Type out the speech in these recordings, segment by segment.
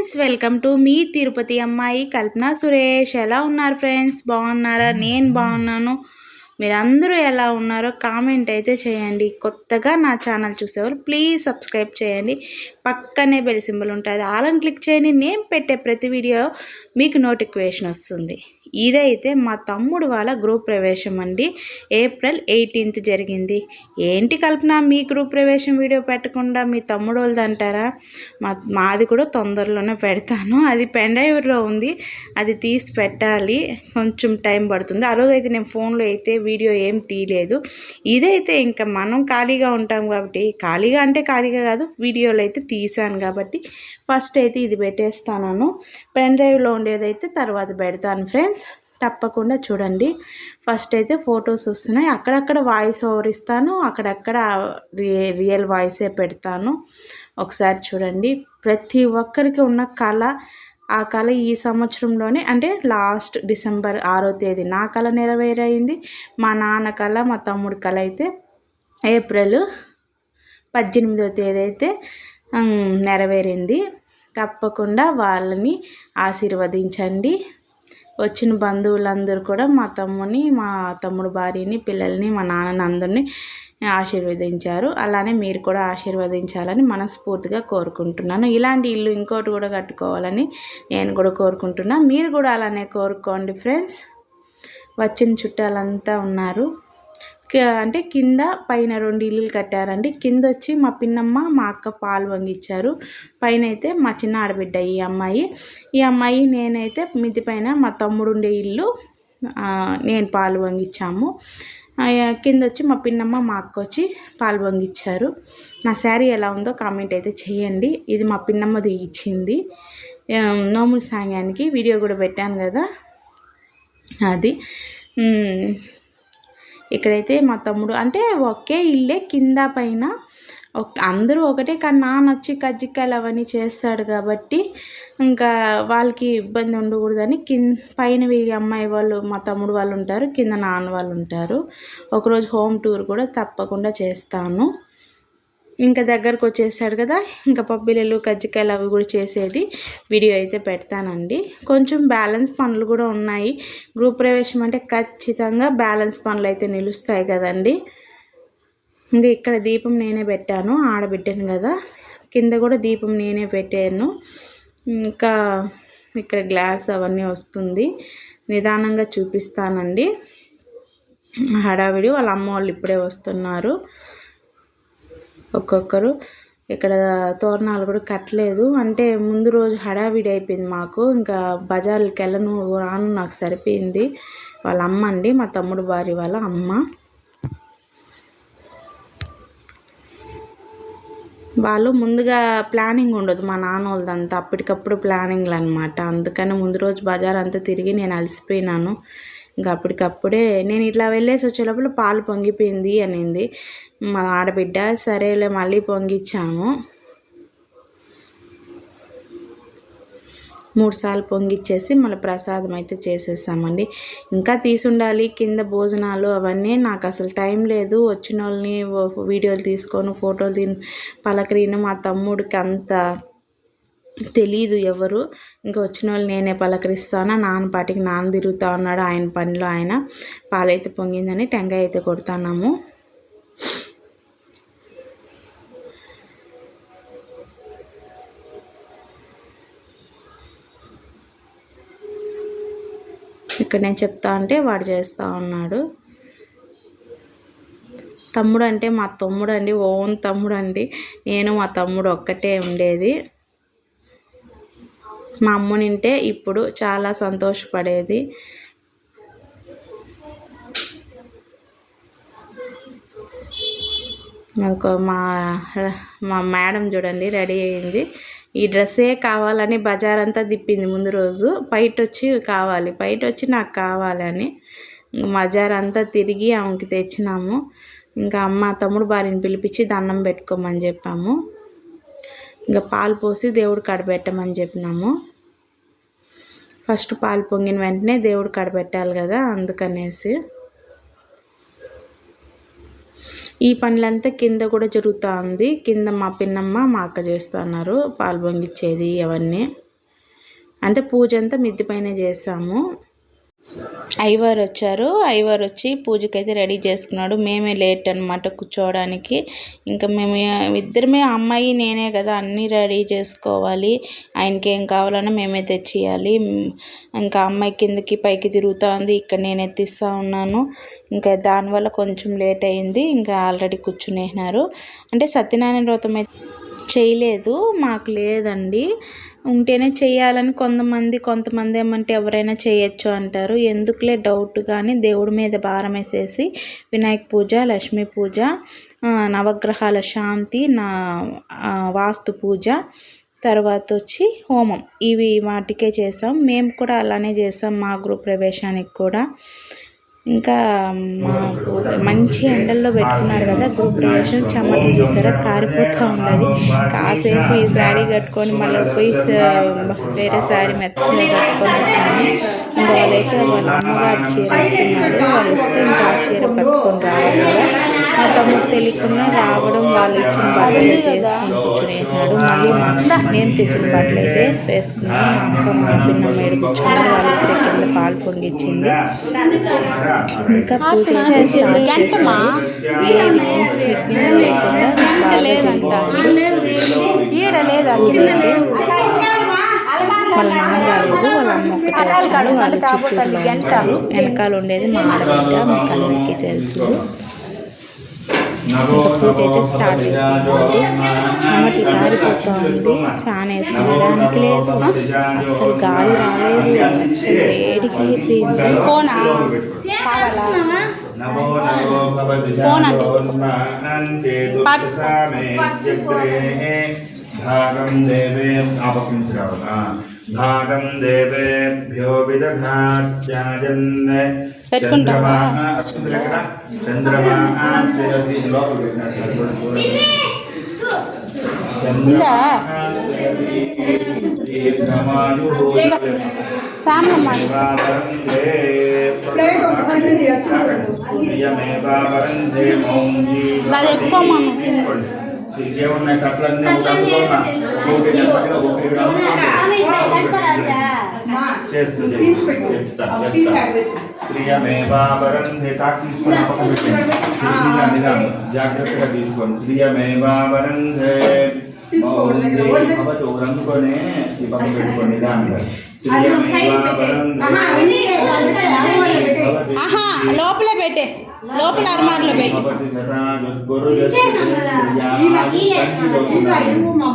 Friends welcome to మీ తిరుపతి అమ్మాయి కల్పన సురేష్. ఎలా ఉన్నారు ఫ్రెండ్స్? బాగున్నారా? నేను బాగున్నాను. మీరందరూ ఎలా ఉన్నారో కామెంట్ అయితే చేయండి. కొత్తగా నా ఛానల్ చూసేవారు ప్లీజ్ సబ్స్క్రైబ్ చేయండి. పక్కనే బెల్ సింబల్ ఉంటుంది. ఆలని క్లిక్ చేయండి. నేను పెట్టే ప్రతి వీడియో మీకు నోటిఫికేషన్ వస్తుంది. ఇదైతే మా తమ్ముడు వాళ్ళ గ్రూప్ ప్రవేశం అండి. ఏప్రిల్ ఎయిటీన్త్ జరిగింది. ఏంటి కల్పన మీ గ్రూప్ ప్రవేశం వీడియో పెట్టకుండా మీ తమ్ముడు వాళ్ళది అంటారా? మా మాది కూడా తొందరలోనే పెడతాను. అది పెన్ ఉంది. అది తీసి పెట్టాలి. కొంచెం టైం పడుతుంది. ఆ రోజు అయితే నేను ఫోన్లో అయితే వీడియో ఏం తీయలేదు. ఇదైతే ఇంకా మనం ఖాళీగా ఉంటాం కాబట్టి ఖాళీగా అంటే ఖాళీగా కాదు వీడియోలు అయితే తీసాను కాబట్టి ఫస్ట్ అయితే ఇది పెట్టేస్తాను. పెన్ డ్రైవ్లో ఉండేదైతే తర్వాత పెడతాను ఫ్రెండ్స్. తప్పకుండా చూడండి. ఫస్ట్ అయితే ఫొటోస్ వస్తున్నాయి. అక్కడక్కడ వాయిస్ ఓవర్ ఇస్తాను. అక్కడక్కడ రియల్ వాయిసే పెడతాను. ఒకసారి చూడండి. ప్రతి ఒక్కరికి ఉన్న కళ ఆ కళ ఈ సంవత్సరంలోనే అంటే లాస్ట్ డిసెంబర్ ఆరో తేదీ నా కళ నెరవేరైంది. మా నాన్న కళ మా తమ్ముడి కళ అయితే ఏప్రిల్ పద్దెనిమిదో తేదీ అయితే నెరవేరింది. తప్పకుండా వాళ్ళని ఆశీర్వదించండి. వచ్చిన బంధువులందరూ కూడా మా తమ్ముని మా తమ్ముడు భార్యని పిల్లల్ని మా నాన్నని అందరినీ ఆశీర్వదించారు. అలానే మీరు కూడా ఆశీర్వదించాలని మనస్ఫూర్తిగా కోరుకుంటున్నాను. ఇలాంటి ఇల్లు ఇంకోటి కూడా కట్టుకోవాలని నేను కూడా కోరుకుంటున్నా. మీరు కూడా అలానే కోరుకోండి ఫ్రెండ్స్. వచ్చిన చుట్టాలంతా ఉన్నారు. అంటే కింద పైన రెండు ఇల్లులు కట్టారండి. కింద వచ్చి మా పిన్నమ్మ మా అక్క పాలు వంగిచ్చారు పైన అయితే మా చిన్న ఆడబిడ్డ ఈ అమ్మాయి. ఈ అమ్మాయి నేనైతే మిద్ది పైన మా తమ్ముడు ఉండే ఇల్లు నేను పాలు వంగిచ్చాము కింద వచ్చి మా పిన్నమ్మ మా అక్క వచ్చి పాలు వంగిచ్చారు నా శారీ ఎలా ఉందో కామెంట్ అయితే చేయండి ఇది మా పిన్నమ్మ ఇచ్చింది. నోముల సాంగానికి వీడియో కూడా పెట్టాను కదా. అది. ఇక్కడైతే మా తమ్ముడు అంటే ఒకే ఇల్లే కింద పైన. అందరూ ఒకటే కానీ నాన్న వచ్చి కజ్జికాయలు అవన్నీ చేస్తాడు కాబట్టి ఇంకా వాళ్ళకి ఇబ్బంది ఉండకూడదని కింద పైన వీరి అమ్మాయి వాళ్ళు మా తమ్ముడు వాళ్ళు ఉంటారు కింద నాన్న వాళ్ళు ఉంటారు. ఒకరోజు హోమ్ టూర్ కూడా తప్పకుండా చేస్తాను. ఇంకా దగ్గరకు వచ్చేసాడు కదా ఇంకా పప్పిల్లలు కజ్జికాయలు అవి కూడా చేసేది. వీడియో అయితే పెడతానండి. కొంచెం బ్యాలెన్స్ పనులు కూడా ఉన్నాయి. గ్రూప్ ప్రవేశం అంటే ఖచ్చితంగా బ్యాలెన్స్ పనులు అయితే నిలుస్తాయి కదండి. ఇంకా ఇక్కడ దీపం నేనే పెట్టాను ఆడబిడ్డాను కదా. కింద కూడా దీపం నేనే పెట్టాను. ఇంకా ఇక్కడ గ్లాస్ అవన్నీ వస్తుంది. నిదానంగా చూపిస్తానండి. హడావిడి వాళ్ళ అమ్మ వాళ్ళు ఇప్పుడే వస్తున్నారు. ఒక్కొక్కరు. ఇక్కడ తోరణాలు కూడా కట్టలేదు. అంటే ముందు రోజు హడావిడి అయిపోయింది మాకు. ఇంకా బజార్కి వెళ్ళను రాను నాకు సరిపోయింది. వాళ్ళ అమ్మ అండి మా తమ్ముడు భార్య వాళ్ళ అమ్మ. వాళ్ళు ముందుగా ప్లానింగ్ ఉండదు మా నాన్న వాళ్ళదంతా. అప్పటికప్పుడు ప్లానింగ్లు అనమాట అందుకని ముందు రోజు బజార్ అంతా తిరిగి నేను అలసిపోయినాను. ఇంకా అప్పటికప్పుడే నేను ఇట్లా వెళ్ళేసి వచ్చేటప్పుడు పాలు పొంగిపోయింది అనింది. మా ఆడబిడ్డ సరేలే మళ్ళీ పొంగిచ్చాము. మూడుసార్లు పొంగిచ్చేసి మళ్ళీ ప్రసాదం అయితే చేసేసామండి. ఇంకా తీసుండాలి కింద భోజనాలు అవన్నీ. నాకు అసలు టైం లేదు. వచ్చిన వాళ్ళని వీడియోలు తీసుకొని ఫోటోలు తీ పలకరిన మా తమ్ముడికి అంత తెలీదు ఎవరు. ఇంకా వచ్చిన వాళ్ళు నేనే పలకరిస్తాను నాన్న పాటికి నాన్న తిరుగుతూ ఉన్నాడు ఆయన పనిలో ఆయన పాలైతే పొంగిందని టెంకాయ అయితే కొడుతున్నాము. ఇక్కడ నేను చెప్తా అంటే వాడు చేస్తూ ఉన్నాడు. తమ్ముడు అంటే మా తమ్ముడు అండి ఓన్ తమ్ముడు అండి నేను మా తమ్ముడు ఒక్కటే ఉండేది. మా అమ్మ నింటే ఇప్పుడు చాలా సంతోషపడేది. మా మా మేడం చూడండి రెడీ అయింది. ఈ డ్రెస్సే కావాలని బజార్ అంతా తిప్పింది ముందు రోజు. బయట వచ్చి కావాలి బయట వచ్చి నాకు కావాలని. బజార్ అంతా తిరిగి ఆమెకి తెచ్చినాము. ఇంకా అమ్మ తమ్ముడు భార్యని పిలిపించి దండం పెట్టుకోమని చెప్పాము. ఇంకా పాలు పోసి దేవుడు కడబెట్టమని చెప్పినాము. ఫస్ట్ పాలు పొంగిన వెంటనే దేవుడు కడబెట్టాలి కదా అందుకనేసి. ఈ పనులంతా కింద కూడా జరుగుతూ ఉంది కింద మా పిన్నమ్మ మా అక్క చేస్తున్నారు పాలు పొంగిచ్చేది అవన్నీ. అంటే పూజ అంతా మిద్ది పైన చేసాము. ఐవర్ వచ్చారు. ఐవర్ వచ్చి పూజకైతే రెడీ చేసుకున్నాడు. మేమే లేట్ అనమాట కూర్చోవడానికి. ఇంకా మేము ఇద్దరమే అమ్మాయి నేనే కదా అన్నీ రెడీ చేసుకోవాలి. ఆయనకి ఏం కావాలన్నా మేమే తెచ్చియాలి ఇంకా అమ్మాయి కిందకి పైకి తిరుగుతూ ఉంది ఇక్కడ నేను ఎత్తిస్తూ ఉన్నాను. ఇంకా దానివల్ల కొంచెం లేట్ అయింది. ఇంకా ఆల్రెడీ కూర్చునేసినారు. అంటే సత్యనారాయణ వ్రతం అయితే చేయలేదు. మాకు లేదండి. ఉంటేనే చేయాలని కొంతమంది కొంతమంది ఏమంటే ఎవరైనా చేయొచ్చు అంటారు. ఎందుకులే డౌట్ కానీ దేవుడి మీద భారం వేసేసి వినాయక పూజ లక్ష్మీ పూజ నవగ్రహాల శాంతి నా వాస్తు పూజ తర్వాత వచ్చి హోమం. ఇవి వాటికే చేసాం. మేము కూడా అలానే చేసాం మా గృహ ప్రవేశానికి కూడా. ఇంకా మాకు మంచి ఎండల్లో పెట్టుకున్నారు కదా గ్రూప్ ప్రవేశం చెమటలు చూసారా? కారిపోతూ ఉన్నది కాసేపు ఈ శారీ కట్టుకొని మళ్ళీ పోయి వేరే శారీ మెత్తగా కట్టుకొని వచ్చాము. ఇంకా వాళ్ళైతే వాళ్ళ అమ్మగారు చీర ఇస్తున్నారు. వాళ్ళు ఇస్తే ఇంకా ఆ చీర కట్టుకొని రావాలి కదా. మా తమ్ముడు తెలియకుండా రావడం వాళ్ళు ఇచ్చిన బట్టలు చేసుకొని కూర్చునేసినాడు మళ్ళీ నేను తెచ్చిన బట్టలు అయితే వేసుకున్నాం మా అక్క మా పిన్న మేడ కూర్చున్నారు పాలు పొంగిచ్చింది ఇంకా పూజ చేసి వాళ్ళ నాన్న రాలేదు వాళ్ళ అమ్మ ఒకటే వచ్చారు వాళ్ళు చిత్తూరులో ఉంటారు. వెనకాల ఉండేది మా ఆడబిడ్డ మీకు అందరికీ తెలుసు. పూజ అయితే స్టార్ట్ చెమటలు కారిపోతూ ఉంది ఫ్యాన్ వేసుకోవడానికి లేదు. అసలు గాలి రాలేదు. వేడికి అయిపోయింది ఫోనా? కావాలా ఫోన్ అంటే పర్స్ భాగం దేవే ఆపకించి రావాలా భాగం దేవేభ్యో విదధాత్యాజన్ పెట్టుకుంటావా? చంద్రమా అస్తుంది ఎక్కడ చంద్రమా స్థిరతి లోపల పెట్టినట్టు అది కూడా చూడండి ఉందా? చంద్రమా సామ్యమ్మ అది ఎక్కువ మనం. ఇంకేమున్నాయి కట్లన్నీ అందులో ఒకటి నెమ్మదిగా ఒకటి ఇక్కడ అమ్ముకోండి. చేస్తూ చేస్తూ చేస్తా చెప్తా శ్రియమేవావరంధే తాకు తీసుకొని పక్కన పెట్టండి శ్రీనిగా నిదానం జాగ్రత్తగా తీసుకోండి శ్రియమేవావరంధే అవతి ఒకరు అందుకొని ఈ పక్కన పెట్టుకోండి నిదానంగా ఆహా లోపలే పెట్టే. లోపల అర్మార్లో పెట్టి.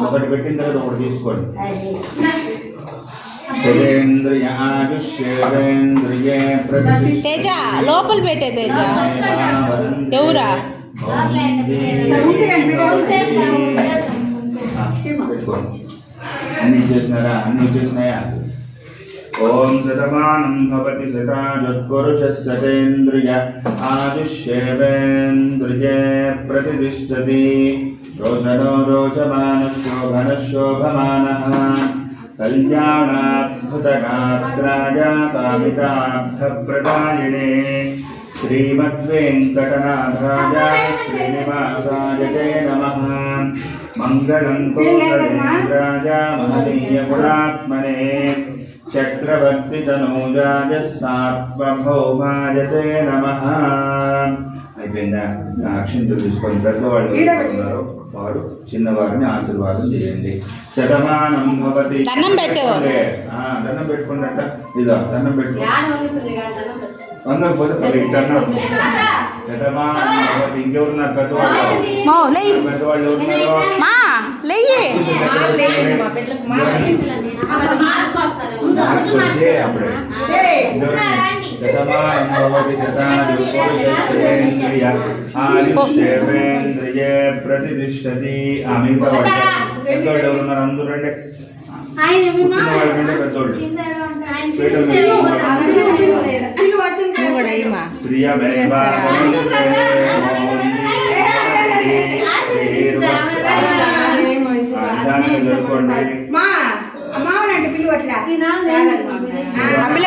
ఒకటి పెట్టిన తర్వాత ఒకటి తీసుకోండి. తేజ లోపల పెట్టే తేజ. ఎవరా? అన్ని చేసినారా? అన్ని చేసినాయా? ओम शतमानं भवति शतायुत्पुरुषस्य चेन्द्रिय आदिश्येवेन्द्रिये प्रतिष्ठति रोचनो रोचमानशोभनशोभमानः कल्याणाद्भुतगात्रायातामिताब्धप्रदायिने श्रीमद्वेङ्कटनाथाय श्रीनिवासाय ते नमः। मङ्गलं कोसलेन्द्राय महनीयगुणात्मने చక్రవర్తి తనూజాయ సార్వభౌమాయ తే నమః. అయిపోయిందా? అక్షింతలు తీసుకొని పెద్దవాళ్ళు ఉన్నారు. వారు చిన్నవారిని ఆశీర్వాదం చేయండి. శతమానం భవతి. దండం పెట్టు. ఆ, దండం పెట్టుకున్నట్ట పెట్టు వందకపోతే పది శతమానం భవతి ఇంకెవరున్నారు? పెద్దవాళ్ళు పెద్దవాళ్ళు అప్పుడే. శతమానం భవతి శతాయుర్పురుషేంద్రియ ఆయుష్యేంద్రియే ప్రతిష్టతి. ఆ మిగతా వాళ్ళు పెద్దోళ్ళు ఎవరున్నారు అందరూ రండి. కూర్చున్న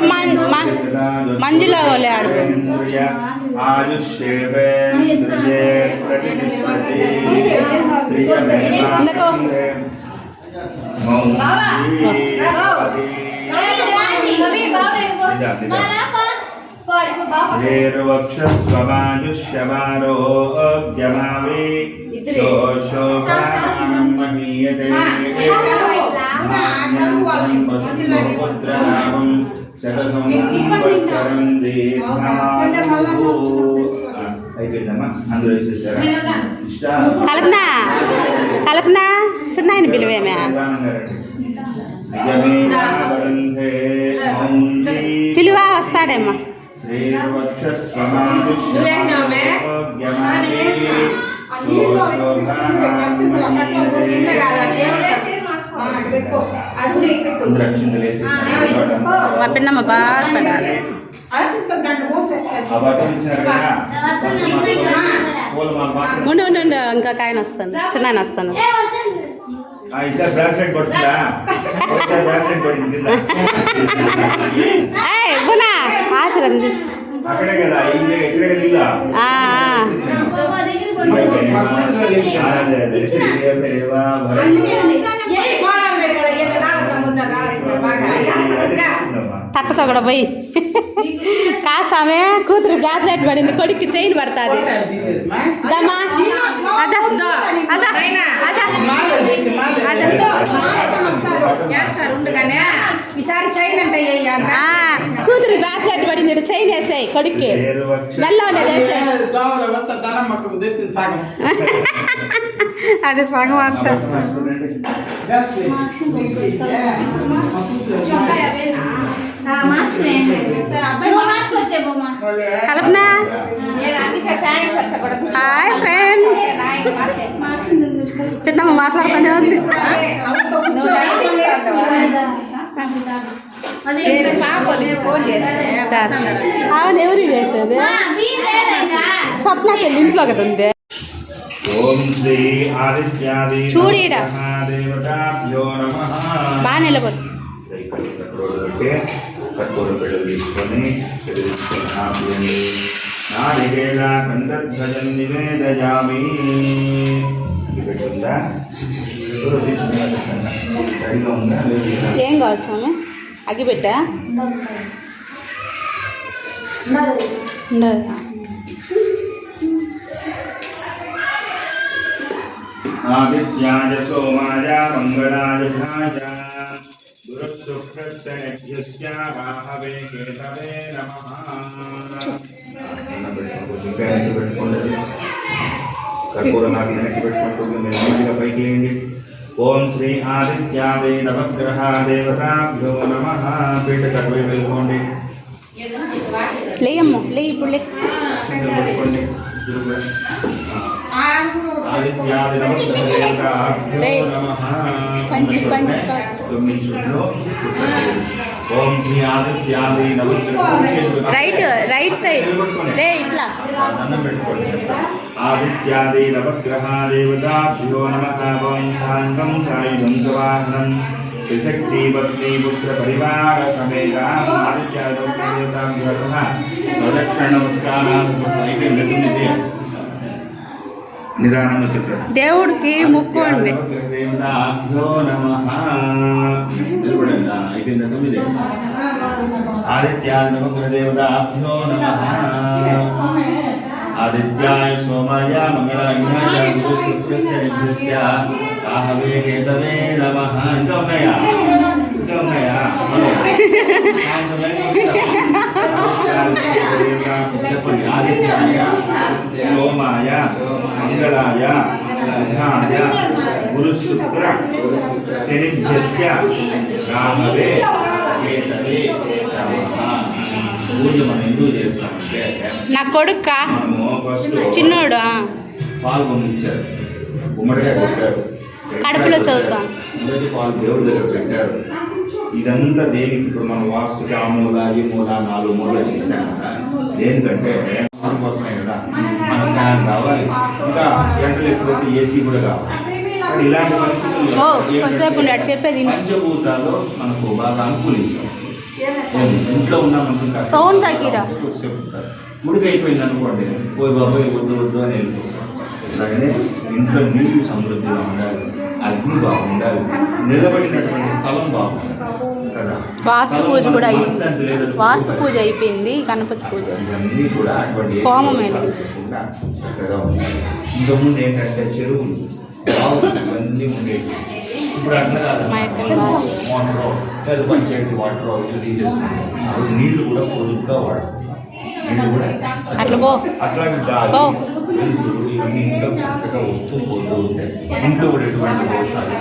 మం- మ- మంజుల వాళ్ళే ఆడు. ఇందకో. అయిపోయిందమ్మా. వేసేసారా? కల్పన కల్పన చిన్న పిలువేమే. మౌంజీ. పిలువా వస్తాడేమో. మా పిన్నమ్మ బాగా బాధపడాలి ఉండు ఉండు ఉండు ఇంకా ఆయన వస్తాను చిన్న ఆయన వస్తాను బ్రాస్లెట్ పడుతుందా బ్రాస్లెట్ పడింది ఆశీర్వాదం తీసు అక్కడే కదా ఇల్లే ఇక్కడే కదా ఆ, ఆ. అదే అదే శ్రీదేవా తట్టతో కూడా పోయి. కాసామే కూతురు బ్రాస్లెట్ పడింది కొడుక్కి చైన్ పడుతుంది. దమ్మా అద అద అద. కూతురు బ్రాస్లెట్ పడింది ఈడ చైన్ వేసాయి కొడుక్కి. మెల్ల ఉండేది అది సగం. అంతా. కల్పన? హాయ్ ఫ్రెండ్స్ పిన్నమ్మ మాట్లాడుతూనే ఉంది. అవును ఎవరు చేసేది స్వప్న చెల్లి ఇంట్లో కదా ఉంది ఓం శ్రీ ఆదిత్యాది చూడు ఈడ. దేవతాభ్యో నమః బాగా నిలబడు ఇక్కడ కర్పూరం పెట్టి కర్పూర పిల్లలు తీసుకొని పెళ్ళి తీసుకొని ఆపేయండి నారికేళ కందధ్వజం నివేదయామి ఇది పెట్టుందా ఎవరో తీసుకున్నారు సరిగా ఉందా లేదు ఏం కావాలి స్వామి అగ్గిపెట్టా ఉండదు ఆదిత్యాయ సోమాయ మంగళాయ ధ్యాయ గురుశుక్రస్తనభ్యస్య రాహవే కేతవే నమః అన్నం కర్పూరం నాకు వెనక్కి పెట్టుకుంటుంది మీరు నీటిగా పైకి వేయండి ఓం శ్రీ ఆదిత్యాదే నవగ్రహ దేవతాభ్యో నమ పీట కటువై వెళ్ళుకోండి లేయమ్మ లే ఇప్పుడు లే. పంచి పంచి. తొమ్మిది ఓం శ్రీ ఆదిత్యాది నమగ్రహ రైట్ రైట్ సైడ్ లే ఇట్లా. దండం పెట్టుకోండి. ఆదిత్యాది నవగ్రహ దేవతాభ్యో నమః. ఓం శాంతం సాయుధం సవాహనం. త్రిశక్తి భక్తి పుత్ర పరివార సమేత ఆదిత్యాది దేవతాభ్యో నమః. ప్రదక్షిణ నమస్కారాలు. నిదానంగా చెప్పండి. దేవుడికి ముక్కు నమః. నమః. ఆదిత్యాయ సోమాయ మంగళాయ గురు శుక్రస్య నిత్యస్య ఆహవే కేతవే నమః. ఇంకా ఉన్నాయా? ఇంకా ఉన్నాయా? చెప్పండి ఆదిత్యాయ. సోమాయ మంగళాయ బుధాయ గురు శుక్ర శనిభ్యస్య రాహవే కేతవే నమః పూజ మనం ఎందుకు చేస్తామంటే నా కొడుక్క మనము ఫస్ట్ చిన్నోడు? గుమ్మడికాయ కొట్టారు. కడుపులో చదువుతాం. మొదటి పాలు దేవుడి దగ్గర పెట్టారు. ఇదంతా దేనికి? ఇప్పుడు మనం వాస్తుకి ఆ మూల ఈ మూల నాలుగు మూల చేశాం కదా. దేనికంటే మన కోసమే కదా. ఫ్యాన్ కావాలి. ఇంకా ఎండలు ఎక్కువ ఏసీ కూడా కావాలి. ఇలాంటి పరిస్థితుల్లో ఓ చెప్పేది. పంచభూతాలు మనకు బాగా అనుకూలించాం. ఇంట్లో ఉన్నామనుకుంటా సౌండ్ తగ్గిరా. ఉడికి అయిపోయింది అనుకోండి. పోయి బాబాయ్ వద్దు వద్దు అని వెళ్ళిపోతాం. ఇంట్లో నీళ్ళు సమృద్ధిగా ఉండాలి. అగ్ని బాగుండాలి. నిలబడినటువంటి స్థలం బాగుండాలి. కదా. వాస్తు పూజ కూడా లేదనుకో. వాస్తు పూజ అయిపోయింది గణపతి పూజ. ఇవన్నీ కూడా అటువంటి ఏ హోమం వెలిగిస్తుంది. చక్కగా ఇంతకుముందు ఏంటంటే చెరువులు బావులు ఇవన్నీ ఉండేవి. ఇప్పుడు అట్లా కాదు. మా యొక్క బావి. మోటార్ లేదా పంచాయతీ వాటర్ ఇట్లా తీసేసుకుంటాం అప్పుడు నీళ్ళు కూడా పొదుపుగా వాడతాం నీళ్ళు కూడా అట్లా పో. అట్లాగే ఇవన్నీ ఇంట్లో చక్కగా వస్తూ పోతూ ఉంటాయి ఇంట్లో కూడా ఎటువంటి దోషాలు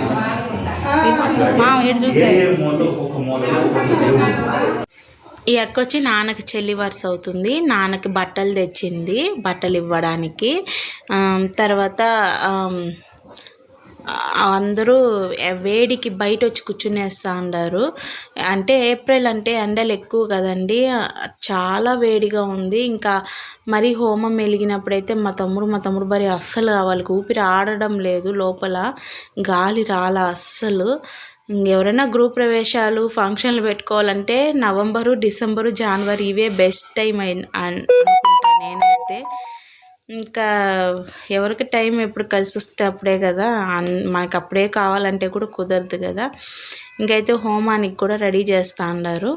మా ఏ మూలలో ఈ అక్క వచ్చి నాన్నకి చెల్లి వరుస అవుతుంది. నాన్నకి బట్టలు తెచ్చింది. బట్టలు ఇవ్వడానికి. తర్వాత అందరూ వేడికి బయట వచ్చి కూర్చునేస్తా ఉండారు అంటే ఏప్రిల్ అంటే ఎండలు ఎక్కువ కదండి. చాలా వేడిగా ఉంది. ఇంకా మరీ హోమం వెలిగినప్పుడైతే మా తమ్ముడు మా తమ్ముడు భార్య అస్సలు వాళ్ళకి ఊపిరి ఆడడం లేదు లోపల. గాలి రాల అస్సలు. ఎవరైనా గృహ ప్రవేశాలు ఫంక్షన్లు పెట్టుకోవాలంటే నవంబరు డిసెంబరు జనవరి ఇవే బెస్ట్ టైం అయిన అనుకుంటా నేనైతే. ఇంకా ఎవరికి టైం ఎప్పుడు కలిసి వస్తే అప్పుడే కదా మనకు మనకి అప్పుడే కావాలంటే కూడా కుదరదు కదా. ఇంకైతే హోమానికి కూడా రెడీ చేస్తా ఉన్నారు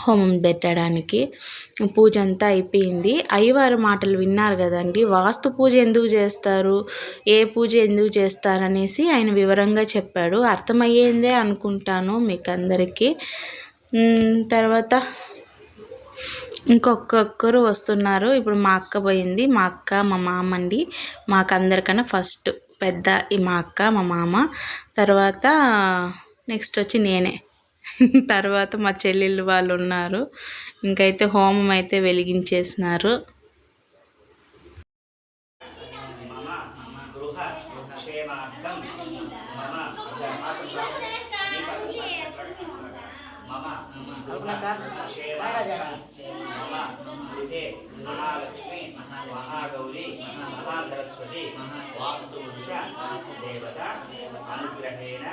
హోమం పెట్టడానికి. పూజ అంతా అయిపోయింది. అయ్యవారి మాటలు విన్నారు కదండి వాస్తు పూజ ఎందుకు చేస్తారు ఏ పూజ ఎందుకు చేస్తారు అనేసి ఆయన వివరంగా చెప్పాడు. అర్థమయ్యేందే అనుకుంటాను మీకు అందరికీ తర్వాత ఇంకొక్కొక్కరు వస్తున్నారు. ఇప్పుడు మా అక్క పోయింది. మా అక్క మా మామ అండి. మాకు అందరికన్నా ఫస్ట్ పెద్ద ఈ మా అక్క మా మామ. తర్వాత నెక్స్ట్ వచ్చి నేనే. తర్వాత మా చెల్లెళ్ళు వాళ్ళు ఉన్నారు. ఇంకైతే హోమం అయితే వెలిగించేసినారు. మమ మమ గృహే మహాలక్ష్మి మహాగౌరి మహాసరస్వతి వాస్తుపురుష దేవత అనుగ్రహేణ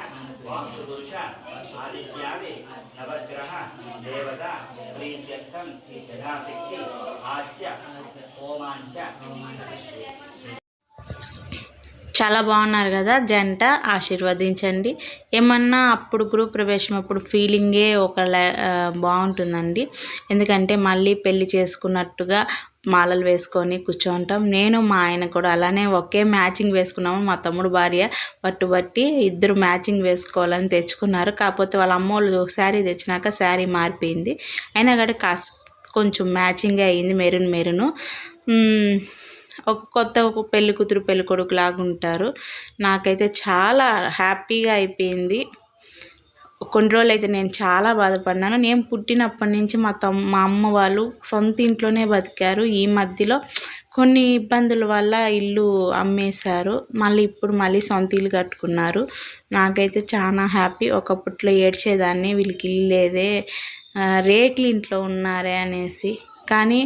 వాస్తుపురుష ఆదిత్యాది నవగ్రహ దేవత ప్రీత్యర్థం యథాశక్తి ఆద్య హోమాంచ. చాలా బాగున్నారు కదా జంట ఆశీర్వదించండి. ఏమన్నా అప్పుడు గ్రూప్ ప్రవేశం అప్పుడు ఫీలింగే ఒక బాగుంటుందండి. ఎందుకంటే మళ్ళీ పెళ్ళి చేసుకున్నట్టుగా మాలలు వేసుకొని కూర్చుంటాం. నేను మా ఆయన కూడా అలానే ఒకే మ్యాచింగ్ వేసుకున్నాము. మా తమ్ముడు భార్య పట్టుబట్టి ఇద్దరు మ్యాచింగ్ వేసుకోవాలని తెచ్చుకున్నారు. కాకపోతే వాళ్ళ అమ్మోళ్ళు శారీ తెచ్చినాక శారీ మారిపోయింది. అయినా కూడా కాస్త కొంచెం మ్యాచింగ్ అయ్యింది మెరూన్ మెరూను. ఒక కొత్త ఒక పెళ్ళి కూతురు పెళ్ళి కొడుకు లాగా ఉంటారు. నాకైతే చాలా హ్యాపీగా అయిపోయింది. కొన్ని రోజులు అయితే నేను చాలా బాధపడినాను నేను పుట్టినప్పటి నుంచి మా తమ్ మా అమ్మ వాళ్ళు సొంత ఇంట్లోనే బతికారు. ఈ మధ్యలో కొన్ని ఇబ్బందుల వల్ల ఇల్లు అమ్మేశారు. మళ్ళీ ఇప్పుడు మళ్ళీ సొంత ఇల్లు కట్టుకున్నారు. నాకైతే చాలా హ్యాపీ. ఒకప్పట్లో ఏడ్చేదాన్ని. వీళ్ళకి ఇల్లు లేదే. రేకులు ఇంట్లో ఉన్నారే అనేసి. కానీ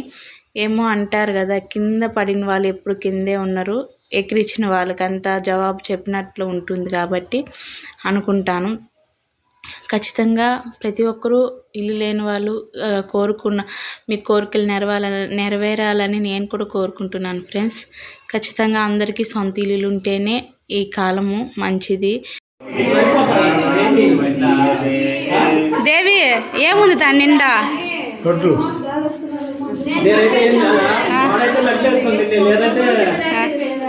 ఏమో అంటారు కదా కింద పడిన వాళ్ళు ఎప్పుడు కిందే ఉన్నారు. ఎక్కిరిచిన వాళ్ళకంతా జవాబు చెప్పినట్లు ఉంటుంది కాబట్టి అనుకుంటాను. ఖచ్చితంగా ప్రతి ఒక్కరూ ఇల్లు లేని వాళ్ళు కోరుకున్న మీ కోరికలు నెరవేరాలని నెరవేరాలని నేను కూడా కోరుకుంటున్నాను ఫ్రెండ్స్. ఖచ్చితంగా అందరికీ సొంత ఇల్లులు ఉంటేనే ఈ కాలము మంచిది. దేవి ఏముంది దాని నిండా? నేనైతే ఏం? వాడైతే లడ్డు వేసుకొని తింటే, లేదంటే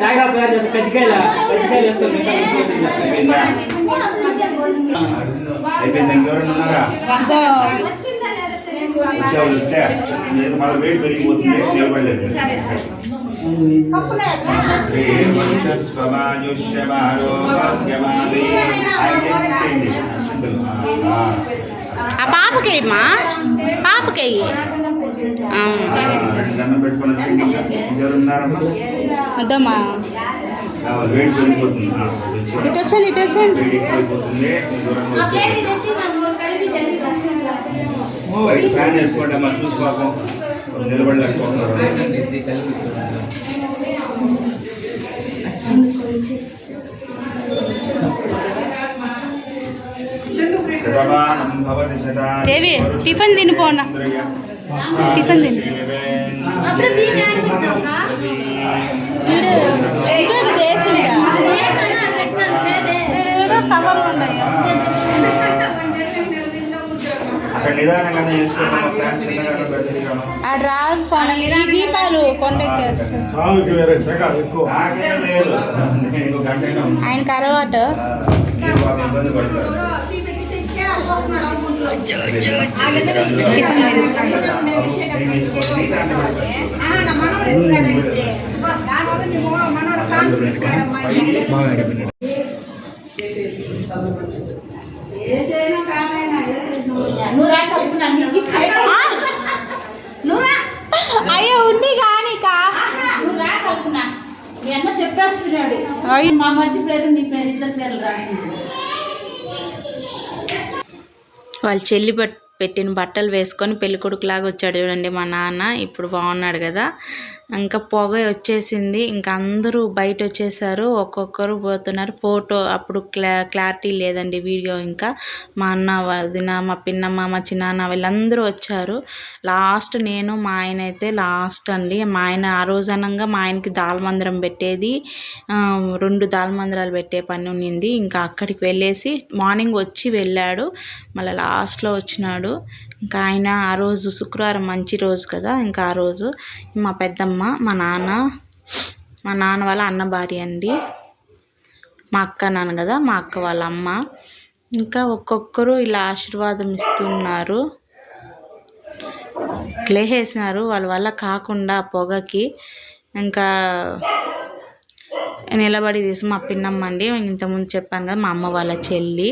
కాయగా తయారు చేసి కజ్జికాయల కజ్జికాయలు వేసుకొని వచ్చేవాళ్ళు వస్తే మళ్ళీ వెయిట్ పెరిగిపోతుంది నిలబడలేదు. ఆ, ఆ. పాపకేయమ్మా పాపకేయి. కావాలి వెయిట్ పెరిగిపోతుంది. ఇటు వచ్చాను ఇటు వచ్చాను. బయట ఫ్యాన్ వేసుకోండి అమ్మా నిలబడలేకపోతున్నారు. దేవి, టిఫిన్ తిను పో అన్న. టిఫిన్ ఆడు రాదు స్వామి ఈ దీపాలు కొండెక్కేస్తాయి. ఆయనకి అలవాటు మీరు బాగా ఇబ్బంది పడతారు అయ్యో ఉండి కానీ కా మీ అన్న చెప్పేస్తున్నాడు. మా మధ్య పేరు నీ పేరు ఇద్దరు పేర్లు రాసింది. వాళ్ళ చెల్లి పెట్టిన బట్టలు వేసుకొని పెళ్ళికొడుకులాగా వచ్చాడు చూడండి మా నాన్న. ఇప్పుడు బాగున్నాడు కదా. ఇంకా పొగ వచ్చేసింది. ఇంకా అందరూ బయట వచ్చేసారు. ఒక్కొక్కరు పోతున్నారు. ఫోటో అప్పుడు క్లా క్లారిటీ లేదండి వీడియో ఇంకా. మా అన్న వదిన మా పిన్నమ్మ మా చిన్నాన్న వీళ్ళందరూ వచ్చారు. లాస్ట్ నేను మా ఆయన అయితే లాస్ట్ అండి. మా ఆయన ఆ రోజు అనంగా మా ఆయనకి దాల్మందిరం పెట్టేది. రెండు దాల్మందిరాలు పెట్టే పని ఉన్నింది ఇంకా అక్కడికి వెళ్ళేసి మార్నింగ్ వచ్చి వెళ్ళాడు. మళ్ళీ లాస్ట్లో వచ్చినాడు. ఇంకా ఆయన ఆ రోజు శుక్రవారం మంచి రోజు కదా. ఇంకా ఆ రోజు మా పెద్దమ్మ మా నాన్న మా నాన్న వాళ్ళ అన్న భార్య అండి. మా అక్క నాన్న కదా మా అక్క వాళ్ళ అమ్మ. ఇంకా ఒక్కొక్కరు ఇలా ఆశీర్వాదం ఇస్తున్నారు. లేసేసినారు వాళ్ళ వల్ల కాకుండా పొగకి. ఇంకా నిలబడి తీసి మా పిన్నమ్మ అండి ఇంతకుముందు చెప్పాను కదా మా అమ్మ వాళ్ళ చెల్లి.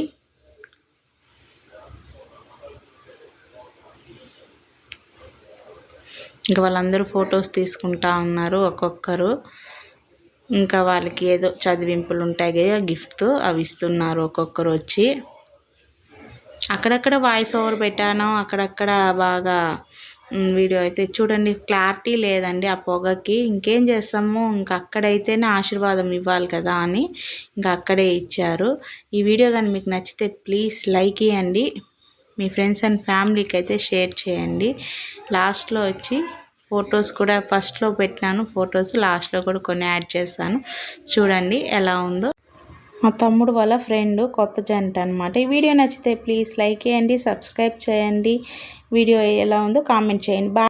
ఇంకా వాళ్ళందరూ ఫొటోస్ తీసుకుంటా ఉన్నారు ఒక్కొక్కరు. ఇంకా వాళ్ళకి ఏదో చదివింపులు ఉంటాయి కదా గిఫ్ట్ అవి ఇస్తున్నారు ఒక్కొక్కరు వచ్చి. అక్కడక్కడ వాయిస్ ఓవర్ పెట్టాను అక్కడక్కడ బాగా వీడియో అయితే చూడండి క్లారిటీ లేదండి ఆ పొగకి. ఇంకేం చేస్తాము? ఇంకా అక్కడైతేనే ఆశీర్వాదం ఇవ్వాలి కదా అని ఇంకా అక్కడే ఇచ్చారు. ఈ వీడియో కానీ మీకు నచ్చితే ప్లీజ్ లైక్ ఇవ్వండి మీ ఫ్రెండ్స్ అండ్ ఫ్యామిలీకి అయితే షేర్ చేయండి. లాస్ట్లో వచ్చి ఫొటోస్ కూడా ఫస్ట్లో పెట్టినాను. ఫొటోస్ లాస్ట్లో కూడా కొన్ని యాడ్ చేశాను. చూడండి ఎలా ఉందో. మా తమ్ముడు వాళ్ళ ఫ్రెండ్ కొత్త జంట అనమాట ఈ వీడియో నచ్చితే ప్లీజ్ లైక్ చేయండి సబ్స్క్రైబ్ చేయండి. వీడియో ఎలా ఉందో కామెంట్ చేయండి. బాయ్